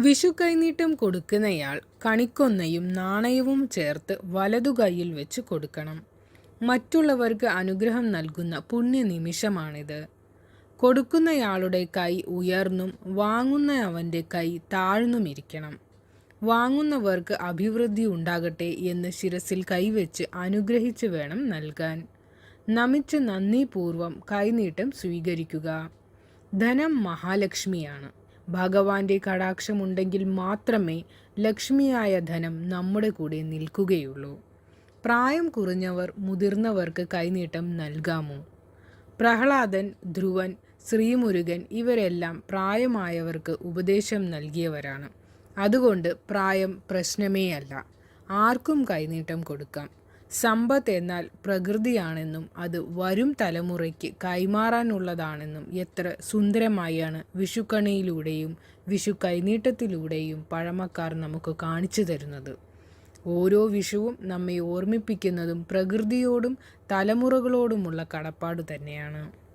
വിഷു കൈനീട്ടം കൊടുക്കുന്നയാൾ കണിക്കൊന്നയും നാണയവും ചേർത്ത് വലതു കൈയിൽ വെച്ച് കൊടുക്കണം. മറ്റുള്ളവർക്ക് അനുഗ്രഹം നൽകുന്ന പുണ്യനിമിഷമാണിത്. കൊടുക്കുന്നയാളുടെ കൈ ഉയർന്നും വാങ്ങുന്ന അവന്റെ കൈ താഴ്ന്നുമിരിക്കണം. വാങ്ങുന്നവർക്ക് അഭിവൃദ്ധി ഉണ്ടാകട്ടെ എന്ന് ശിരസിൽ കൈവച്ച് അനുഗ്രഹിച്ച് വേണം നൽകാൻ. നമിച്ച് നന്ദിപൂർവം കൈനീട്ടം സ്വീകരിക്കുക. ധനം മഹാലക്ഷ്മിയാണ്. ഭഗവാന്റെ കടാക്ഷമുണ്ടെങ്കിൽ മാത്രമേ ലക്ഷ്മിയായ ധനം നമ്മുടെ കൂടെ നിൽക്കുകയുള്ളൂ. പ്രായം കുറഞ്ഞവർ മുതിർന്നവർക്ക് കൈനീട്ടം നൽകാമോ? പ്രഹ്ലാദൻ ധ്രുവൻ ശ്രീമുരുകൻ ഇവരെല്ലാം പ്രായമായവർക്ക് ഉപദേശം നൽകിയവരാണ്. അതുകൊണ്ട് പ്രായം പ്രശ്നമേയല്ല. ആർക്കും കൈനീട്ടം കൊടുക്കാം. സമ്പത്ത് എന്നാൽ പ്രകൃതിയാണെന്നും അത് വരും തലമുറയ്ക്ക് കൈമാറാനുള്ളതാണെന്നും എത്ര സുന്ദരമായാണ് വിഷുക്കണിയിലൂടെയും വിഷു കൈനീട്ടത്തിലൂടെയും പഴമക്കാർ നമുക്ക് കാണിച്ചു തരുന്നത്. ഓരോ വിഷുവും നമ്മെ ഓർമ്മിപ്പിക്കുന്നതും പ്രകൃതിയോടും തലമുറകളോടുമുള്ള കടപ്പാട് തന്നെയാണ്.